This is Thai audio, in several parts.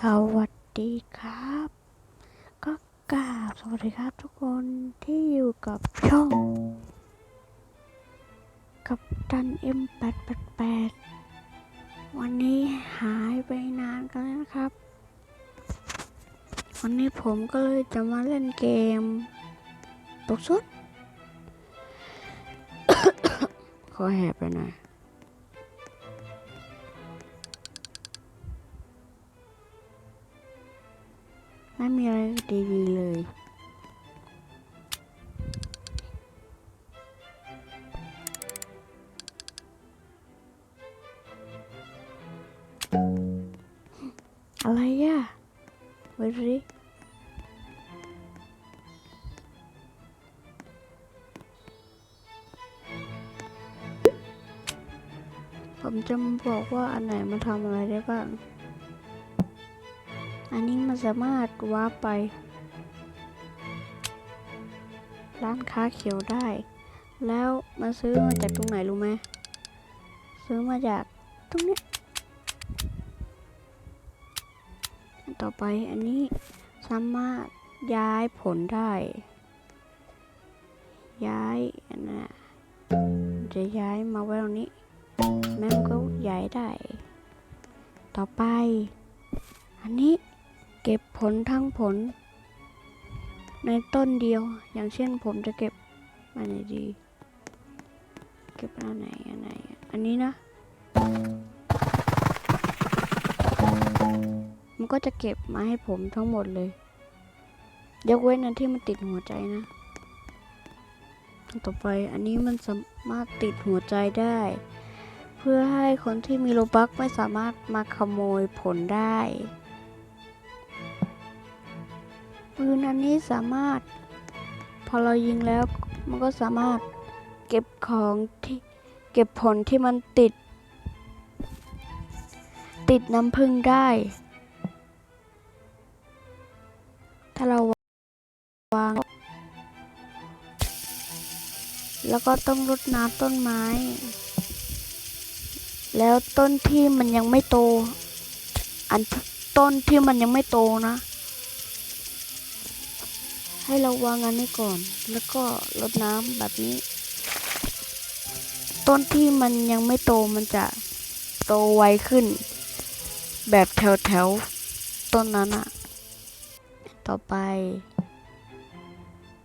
สวัสดีครับ ก็กราบสวัสดีครับทุกคนที่อยู่กับช่อง กับดัน M888 วันนี้หายไปนานกันแล้วนะครับ วันนี้ผมก็เลยจะมาเล่นเกมตกสุด ขอแหบไปหน่อย ไม่มีอะไรดีๆเลยอะไรอะเวริผมจะบอกว่าอันไหนมันทำอะไรได้บ้าง อันนี้มันสามารถวาร์ปไป ร้านค้าเขียวได้ แล้วมาซื้อมาจากตรงไหนรู้ไหมซื้อมาจากตรงนี้ต่อไปอันนี้สามารถย้ายผลได้ ย้ายน่ะจะย้ายมาไว้ตรงนี้ แม่ก็ย้ายได้ ต่อไป อันนี้ เก็บผลทั้งผล ในต้นเดียว อย่างเช่นผมจะเก็บอันไหนดี เก็บอันไหนอันไหน อันนี้นะ มันก็จะเก็บมาให้ผมทั้งหมดเลย ยกเว้นอันที่มันติดหัวใจนะ ต่อไปอันนี้มันสามารถติดหัวใจได้ เพื่อให้คนที่มีโลบักไม่สามารถมาขโมยผลได้ ปืนอันนี้สามารถ พอเรายิงแล้วมันก็สามารถเก็บของที่เก็บผลที่มันติด ติดน้ำผึ้งได้ ถ้าเราวาง แล้วก็ต้องรดน้ำต้นไม้ แล้วต้นที่มันยังไม่โต อันต้นที่มันยังไม่โตนะ ให้เราวางอันนี้ก่อน แล้วก็รดน้ำแบบนี้ ต้นที่มันยังไม่โตมันจะโตไวขึ้น แบบแถวแถวต้นนั้นอะต่อไป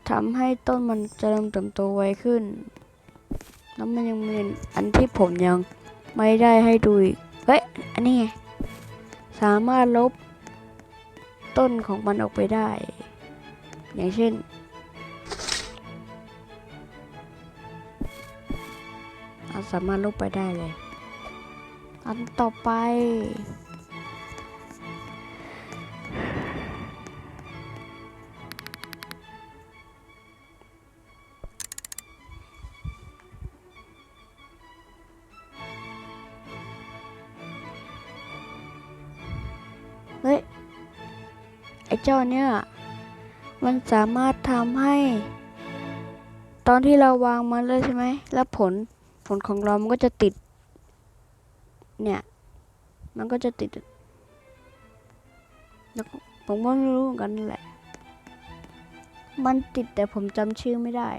ทำให้ต้นมันเจริญเติบโตไวขึ้น แล้วมันยังมีอันที่ผมยังไม่ได้ให้ดูอีก เฮ้ย อันนี้ไง สามารถลบต้นของมันออกไปได้ อย่างเช่น เราสามารถลบไปได้เลย อันต่อไป เฮ้ย ไอ้เจ้าเนี่ย มันสามารถทำให้ ตอนที่เราวางมันเลยใช่ไหม แล้วผลผลของเรามันก็จะติด เนี่ย มันก็จะติดแล้วผมก็ไม่รู้เหมือนกันแหละ มันติดแต่ผมจำชื่อไม่ได้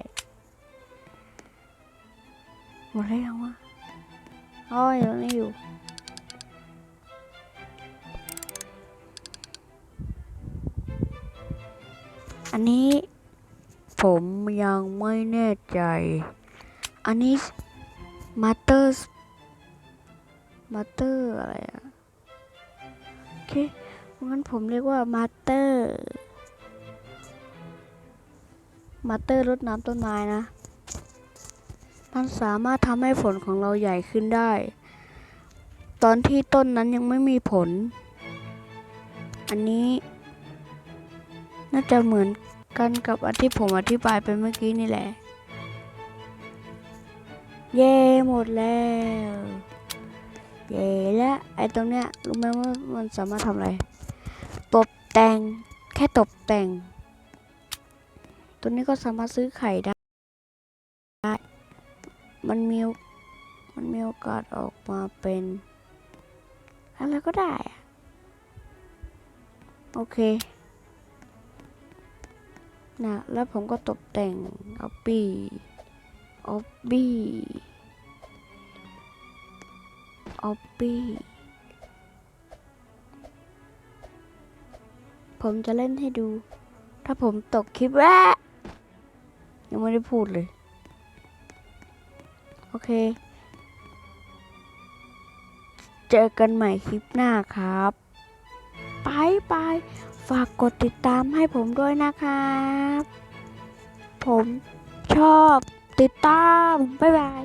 หมดแล้วยังวะอ๋อยังนี่อยู่ อันนี้ผมยังไม่แน่ใจ อันนี้มาเตอร์มาเตอร์อะไรอะโอเคงั้นผมเรียกว่ามาเตอร์มาเตอร์รดน้ำต้นไม้นะ มันสามารถทำให้ผลของเราใหญ่ขึ้นได้ ตอนที่ต้นนั้นยังไม่มีผล อันนี้ น่าจะเหมือนกันกับอันที่ผมอธิบายไปเมื่อกี้นี่แหละ เย่หมดแล้ว เย่และไอตรงเนี้ยรู้ไหมว่ามันสามารถทำอะไรตกแต่งแค่ตกแต่ง ตัวนี้ก็สามารถซื้อไข่ได้ มันมีมันมีโอกาสออกมาเป็นอะไรก็ได้อะโอเค นะแล้วผมก็ตกแต่งเอาปีออบบี้ออบบี้ผมจะเล่นให้ดู ถ้าผมตกคลิปแวะยังไม่ได้พูดเลย โอเค เจอกันใหม่คลิปหน้าครับบายบาย ฝากกดติดตามให้ผมด้วยนะครับ ผมชอบติดตาม บ๊ายบาย